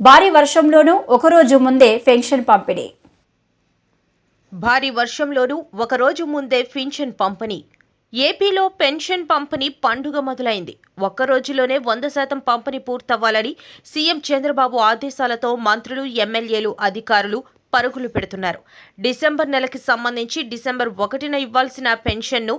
భారీ వర్షంలోనూ ఒకరోజు ముందే పెన్షన్ పంపిణీ. భారీ వర్షంలోనూ ఒకరోజు ముందే పెన్షన్ పంపిణీ. ఏపీలో పెన్షన్ పంపిణీ పండుగ మొదలైంది. ఒక్క రోజులోనే వంద శాతం పంపిణీ పూర్తవ్వాలని సీఎం చంద్రబాబు ఆదేశాలతో మంత్రులు ఎమ్మెల్యేలు అధికారులు పరుగులు పెడుతున్నారు. డిసెంబర్ నెలకి సంబంధించి డిసెంబర్ ఒకటిన ఇవ్వాల్సిన పెన్షన్ను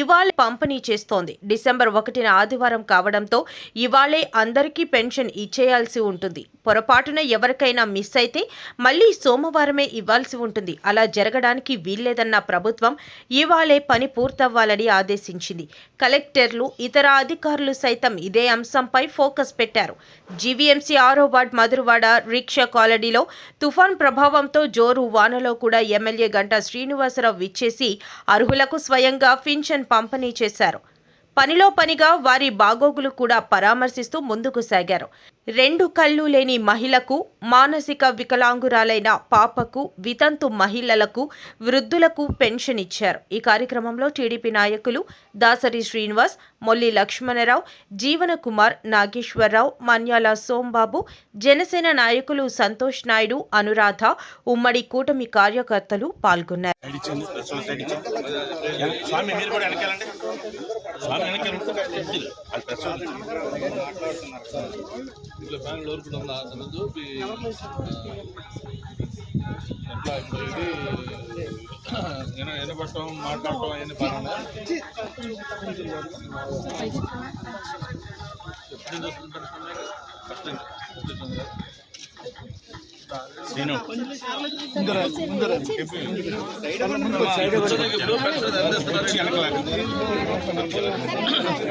ఇవాళ పంపిణీ చేస్తోంది. డిసెంబర్ ఒకటిన ఆదివారం కావడంతో ఇవాళే అందరికీ పెన్షన్ ఇచ్చేయాల్సి ఉంటుంది. పొరపాటున ఎవరికైనా మిస్ అయితే మళ్ళీ సోమవారమే ఇవ్వాల్సి ఉంటుంది. అలా జరగడానికి వీల్లేదన్న ప్రభుత్వం ఇవాళే పని పూర్తవ్వాలని ఆదేశించింది. కలెక్టర్లు ఇతర అధికారులు సైతం ఇదే అంశంపై ఫోకస్ పెట్టారు. జీవీఎంసీ ఆరో వార్డ్ మధురవాడ రిక్షా కాలనీలో తుఫాన్ ప్రభావంతో జోరు వానలో కూడా ఎమ్మెల్యే గంటా శ్రీనివాసరావు విచ్చేసి అర్హులకు స్వయంగా పింఛన్ పంపిణీ చేశారు. పనిలో పనిగా వారి బాగోగులు కూడా పరామర్శిస్తూ ముందుకు సాగారు. రెండు కళ్ళు లేని మహిళకు మానసిక వికలాంగురాలైన పాపకు వితంతు మహిళలకు వృద్ధులకు పెన్షన్ ఇచ్చారు. ఈ కార్యక్రమంలో టీడీపీ నాయకులు దాసరి శ్రీనివాస్ మొల్లి లక్ష్మణరావు జీవన కుమార్ నాగేశ్వరరావు మన్యాల సోంబాబు జనసేన నాయకులు సంతోష్ నాయుడు అనురాధ ఉమ్మడి కూటమి కార్యకర్తలు పాల్గొన్నారు. స్వామి కూడా. ఇట్లా బ్యాంకులో వరకు ఉన్న ఈ, ఎట్లా ఇప్పుడు ఇది నేను వినపడటం మాట్లాడటం అవన్నీ బాగా ఎప్పుడు చూస్తుంటారు ఫస్ట్ టైం. శ్రీను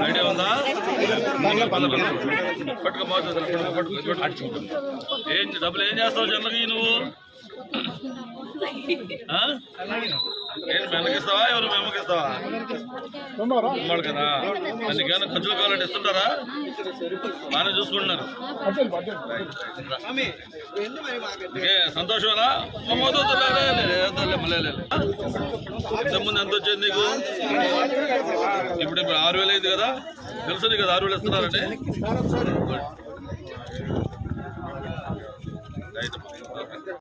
ఐడియా ఉందా పట్టుకోబోతుంది ఏం డబ్బులు ఏం చేస్తావు జనరల్గా నువ్వు? ఆ? మెల్లకిస్తావా ఎవరు మేమకిస్తావా ఉమ్మాడు కదా అందుకేమైనా ఖర్చులు కావాలంటే ఇస్తుంటారా బాగానే చూసుకుంటున్నారు సంతోషమేనా ఇంతకుముందు ఎంత వచ్చింది నీకు ఇప్పుడు ఇప్పుడు ఆరు వేలు అయింది కదా తెలుసు నీకు కదా ఆరు వేలు ఇస్తున్నారంటే